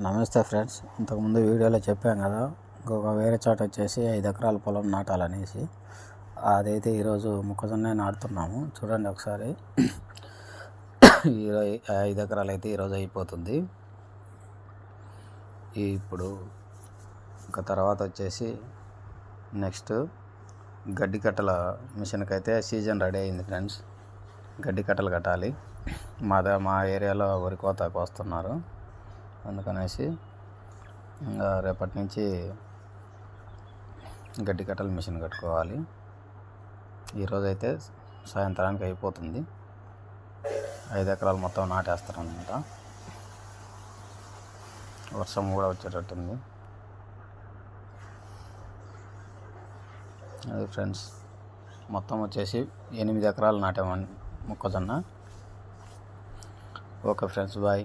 నమస్తే ఫ్రెండ్స్. ఇంతకుముందు వీడియోలో చెప్పాం కదా ఇంకొక వేరే చోట వచ్చేసి ఐదు ఎకరాల పొలం నాటాలనేసి. అదైతే ఈరోజు మొక్కజొన్న నాటుతున్నాము. చూడండి ఒకసారి. ఈరో ఐదు ఎకరాలు అయితే ఈరోజు అయిపోతుంది. ఇప్పుడు ఇంకా తర్వాత వచ్చేసి నెక్స్ట్ గడ్డి కట్టల మిషన్కి అయితే సీజన్ రెడీ అయింది ఫ్రెండ్స్. గడ్డి కట్టలు కట్టాలి. మా మా ఏరియాలో వరి కోత కోస్తున్నారు. అందుకనేసి ఇంకా రేపటి నుంచి గడ్డి కట్టల మిషన్ కట్టుకోవాలి. ఈరోజైతే సాయంత్రానికి అయిపోతుంది. ఐదు ఎకరాలు మొత్తం నాటేస్తారనమాట వర్షం కూడా వచ్చేటట్టుంది. అది ఫ్రెండ్స్ మొత్తం వచ్చేసి ఎనిమిది ఎకరాలు నాటామని మొక్కజొన్న. Okay friends bye.